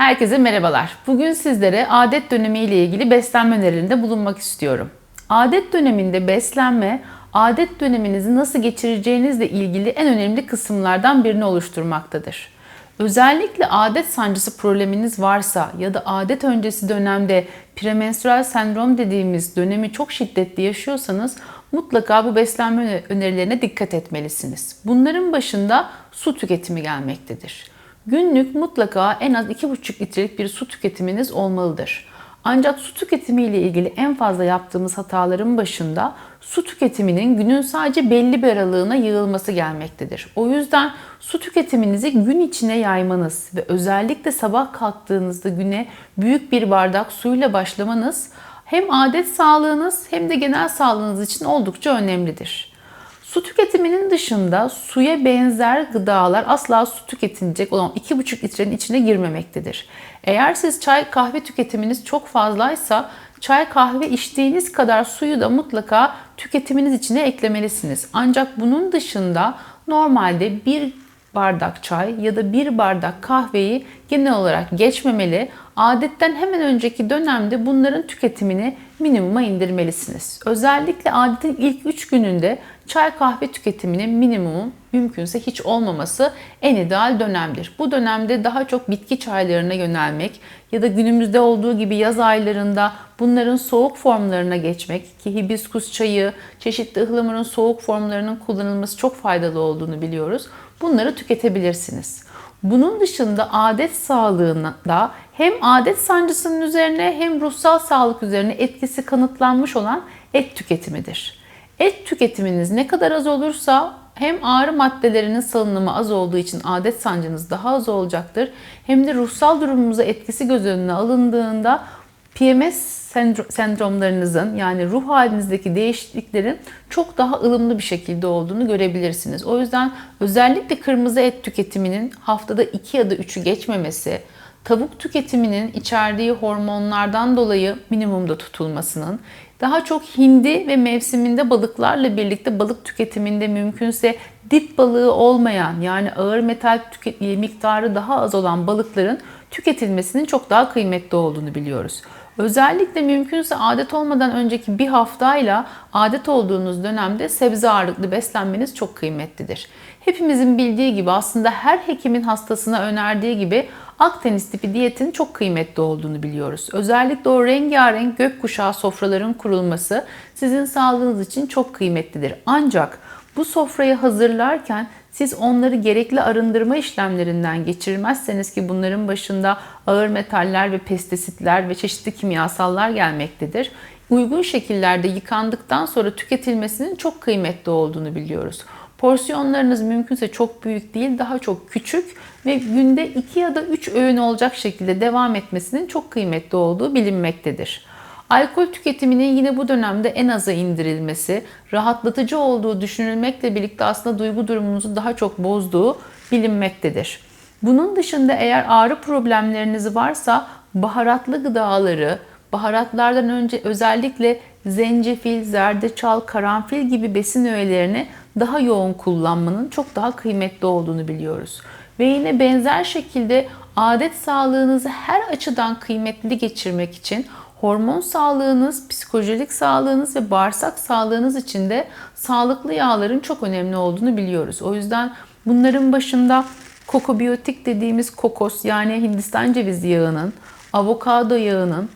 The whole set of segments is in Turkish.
Herkese merhabalar. Bugün sizlere adet dönemi ile ilgili beslenme önerilerinde bulunmak istiyorum. Adet döneminde beslenme, adet döneminizi nasıl geçireceğinizle ilgili en önemli kısımlardan birini oluşturmaktadır. Özellikle adet sancısı probleminiz varsa ya da adet öncesi dönemde premenstrüel sendrom dediğimiz dönemi çok şiddetli yaşıyorsanız mutlaka bu beslenme önerilerine dikkat etmelisiniz. Bunların başında su tüketimi gelmektedir. Günlük mutlaka en az 2,5 litrelik bir su tüketiminiz olmalıdır. Ancak su tüketimi ile ilgili en fazla yaptığımız hataların başında su tüketiminin günün sadece belli bir aralığına yığılması gelmektedir. O yüzden su tüketiminizi gün içine yaymanız ve özellikle sabah kalktığınızda güne büyük bir bardak suyla başlamanız hem adet sağlığınız hem de genel sağlığınız için oldukça önemlidir. Su tüketiminin dışında suya benzer gıdalar asla su tüketilecek olan 2,5 litrenin içine girmemektedir. Eğer siz çay kahve tüketiminiz çok fazlaysa çay kahve içtiğiniz kadar suyu da mutlaka tüketiminiz içine eklemelisiniz. Ancak bunun dışında normalde bir bardak çay ya da bir bardak kahveyi genel olarak geçmemeli. Adetten hemen önceki dönemde bunların tüketimini minimuma indirmelisiniz. Özellikle adetin ilk 3 gününde çay kahve tüketiminin minimum mümkünse hiç olmaması en ideal dönemdir. Bu dönemde daha çok bitki çaylarına yönelmek ya da günümüzde olduğu gibi yaz aylarında bunların soğuk formlarına geçmek ki hibiskus çayı, çeşitli ıhlamurun soğuk formlarının kullanılması çok faydalı olduğunu biliyoruz. Bunları tüketebilirsiniz. Bunun dışında adet sağlığında hem adet sancısının üzerine hem ruhsal sağlık üzerine etkisi kanıtlanmış olan et tüketimidir. Et tüketiminiz ne kadar az olursa hem ağrı maddelerinin salınımı az olduğu için adet sancınız daha az olacaktır. Hem de ruhsal durumumuza etkisi göz önüne alındığında PMS sendromlarınızın yani ruh halinizdeki değişikliklerin çok daha ılımlı bir şekilde olduğunu görebilirsiniz. O yüzden özellikle kırmızı et tüketiminin haftada 2 ya da 3'ü geçmemesi, tavuk tüketiminin içerdiği hormonlardan dolayı minimumda tutulmasının, daha çok hindi ve mevsiminde balıklarla birlikte balık tüketiminde mümkünse dip balığı olmayan yani ağır metal miktarı daha az olan balıkların tüketilmesinin çok daha kıymetli olduğunu biliyoruz. Özellikle mümkünse adet olmadan önceki bir haftayla adet olduğunuz dönemde sebze ağırlıklı beslenmeniz çok kıymetlidir. Hepimizin bildiği gibi aslında her hekimin hastasına önerdiği gibi Akdeniz tipi diyetin çok kıymetli olduğunu biliyoruz. Özellikle o rengarenk gökkuşağı sofraların kurulması sizin sağlığınız için çok kıymetlidir. Ancak bu sofrayı hazırlarken siz onları gerekli arındırma işlemlerinden geçirmezseniz ki bunların başında ağır metaller ve pestisitler ve çeşitli kimyasallar gelmektedir. Uygun şekillerde yıkandıktan sonra tüketilmesinin çok kıymetli olduğunu biliyoruz. Porsiyonlarınız mümkünse çok büyük değil, daha çok küçük ve günde 2 ya da 3 öğün olacak şekilde devam etmesinin çok kıymetli olduğu bilinmektedir. Alkol tüketiminin yine bu dönemde en aza indirilmesi, rahatlatıcı olduğu düşünülmekle birlikte aslında duygu durumunuzu daha çok bozduğu bilinmektedir. Bunun dışında eğer ağrı problemleriniz varsa baharatlı gıdaları, baharatlardan önce özellikle zencefil, zerdeçal, karanfil gibi besin öğelerini daha yoğun kullanmanın çok daha kıymetli olduğunu biliyoruz. Ve yine benzer şekilde adet sağlığınızı her açıdan kıymetli geçirmek için hormon sağlığınız, psikolojik sağlığınız ve bağırsak sağlığınız için de sağlıklı yağların çok önemli olduğunu biliyoruz. O yüzden bunların başında kokobiyotik dediğimiz kokos yani Hindistan cevizi yağının, avokado yağının,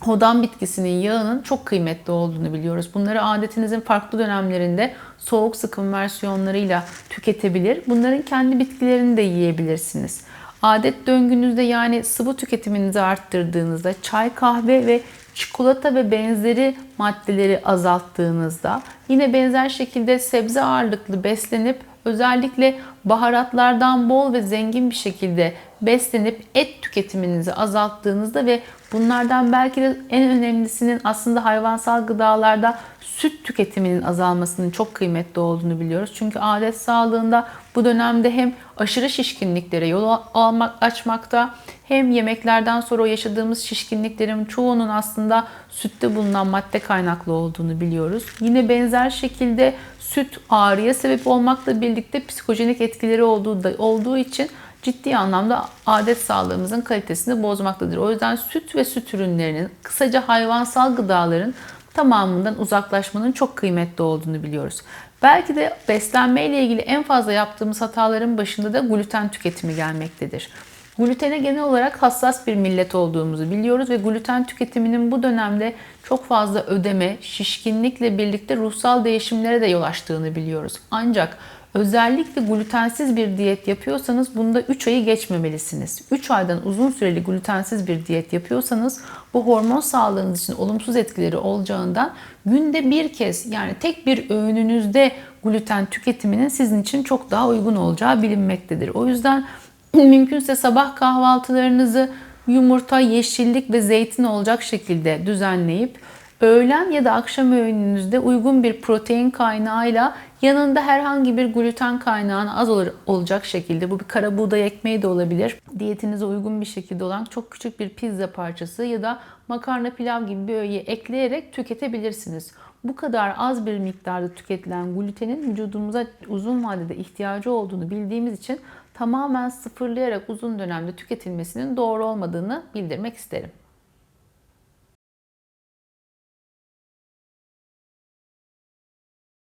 hodan bitkisinin yağının çok kıymetli olduğunu biliyoruz. Bunları adetinizin farklı dönemlerinde soğuk sıkım versiyonlarıyla tüketebilir. Bunların kendi bitkilerini de yiyebilirsiniz. Adet döngünüzde yani sıvı tüketiminizi arttırdığınızda çay, kahve ve çikolata ve benzeri maddeleri azalttığınızda yine benzer şekilde sebze ağırlıklı beslenip özellikle baharatlardan bol ve zengin bir şekilde beslenip et tüketiminizi azalttığınızda ve bunlardan belki de en önemlisinin aslında hayvansal gıdalarda süt tüketiminin azalmasının çok kıymetli olduğunu biliyoruz. Çünkü adet sağlığında bu dönemde hem aşırı şişkinliklere yol almak, açmakta hem yemeklerden sonra yaşadığımız şişkinliklerin çoğunun aslında sütte bulunan madde kaynaklı olduğunu biliyoruz. Yine benzer şekilde süt ağrıya sebep olmakla birlikte psikojenik etkileri olduğu, da, olduğu için ciddi anlamda adet sağlığımızın kalitesini bozmaktadır. O yüzden süt ve süt ürünlerinin, kısaca hayvansal gıdaların tamamından uzaklaşmanın çok kıymetli olduğunu biliyoruz. Belki de beslenme ile ilgili en fazla yaptığımız hataların başında da gluten tüketimi gelmektedir. Glutene genel olarak hassas bir millet olduğumuzu biliyoruz ve gluten tüketiminin bu dönemde çok fazla ödeme, şişkinlikle birlikte ruhsal değişimlere de yol açtığını biliyoruz. Ancak özellikle glutensiz bir diyet yapıyorsanız bunda 3 ayı geçmemelisiniz. 3 aydan uzun süreli glutensiz bir diyet yapıyorsanız bu hormon sağlığınız için olumsuz etkileri olacağından günde bir kez yani tek bir öğününüzde gluten tüketiminin sizin için çok daha uygun olacağı bilinmektedir. O yüzden mümkünse sabah kahvaltılarınızı yumurta, yeşillik ve zeytin olacak şekilde düzenleyip öğlen ya da akşam öğününüzde uygun bir protein kaynağıyla yanında herhangi bir gluten kaynağını az olur, olacak şekilde bu bir kara buğday ekmeği de olabilir. Diyetinize uygun bir şekilde olan çok küçük bir pizza parçası ya da makarna pilav gibi bir öğeye ekleyerek tüketebilirsiniz. Bu kadar az bir miktarda tüketilen glutenin vücudumuza uzun vadede ihtiyacı olduğunu bildiğimiz için tamamen sıfırlayarak uzun dönemde tüketilmesinin doğru olmadığını bildirmek isterim.